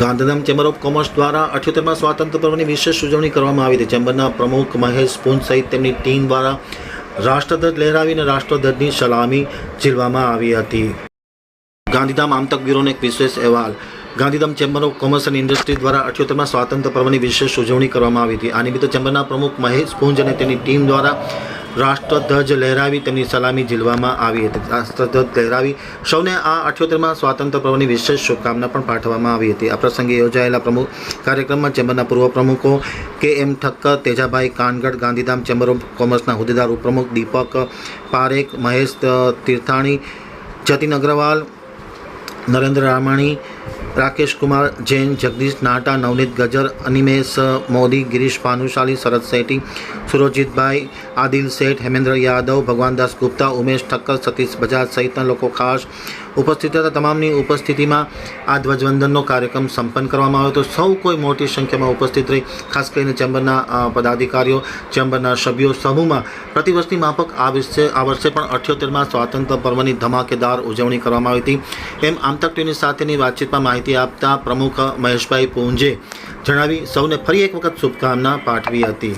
Gandhidham chamber of commerce દ્વારા અઠ્યોતેરમાં સ્વાતંત્ર્ય પર્વની વિશેષ ઉજવણી કરવામાં આવી હતી. ચેમ્બરના પ્રમુખ મહેશ પુંજ સહિત તેમની ટીમ દ્વારા રાષ્ટ્રધ્વજ લહેરાવીને રાષ્ટ્રધ્વજની સલામી ઝીલવામાં આવી હતી. ગાંધીધામ આમતક બ્યુરોનો એક વિશેષ અહેવાલ. Gandhidham chamber of commerce and industry દ્વારા અઠ્યોતેરમાં સ્વાતંત્ર્ય પર્વની વિશેષ ઉજવણી કરવામાં આવી હતી. આ નિમિત્તે ચેમ્બરના પ્રમુખ મહેશ પુંજ અને તેની ટીમ દ્વારા રાષ્ટ્રધ્વજ લહેરાવી તેમની સલામી ઝીલવામાં આવી હતી. રાષ્ટ્રધ્વજ લહેરાવી સૌને આ અઠ્યોતેરમાં સ્વાતંત્ર્ય પર્વની વિશેષ શુભકામના પણ પાઠવવામાં આવી હતી. આ પ્રસંગે યોજાયેલા પ્રમુખ કાર્યક્રમમાં ચેમ્બરના પૂર્વ પ્રમુખો K M Thakkar, Tejabhai Kangad, Gandhidham chamber of કોમર્સના હોદ્દેદાર ઉપપ્રમુખ દીપક પારેખ, મહેશ તીર્થાણી, જતીન અગ્રવાલ, નરેન્દ્ર રામાણી રાકેશ કુમાર, જૈન, જગદીશ નાટા નવનીત ગજર, અનિમેશ, મોદી, ગિરીશ ભાનુશાલી, શરદ શેઠી સુરજીતભાઈ, આદિલ શેઠ, હેમેન્દ્ર યાદવ, ભગવાનદાસ ગુપ્તા, ઉમેશ ઠક્કર, સતીશ બજાજ સહિતના લોકો ખાસ ઉપસ્થિત હતા. તમામની ઉપસ્થિતિમાં આ ધ્વજવંદનનો કાર્યક્રમ સંપન્ન કરવામાં આવ્યો હતો. સૌ કોઈ મોટી સંખ્યામાં ઉપસ્થિત રહી, ખાસ કરીને ચેમ્બરના પદાધિકારીઓ, ચેમ્બરના સભ્યો સમૂહમાં. પ્રતિવર્ષની માફક આ વિશે આ વર્ષે પણ અઠ્યોતેરમાં સ્વાતંત્ર્ય પર્વની ધમાકેદાર ઉજવણી કરવામાં આવી હતી. એમ આમતક ટીવી સાથેની વાતચીતમાં માહિતી આપતા પ્રમુખ મહેશભાઈ પૂંજે જણાવી, સૌને ફરી એક વખત શુભકામના પાઠવી હતી.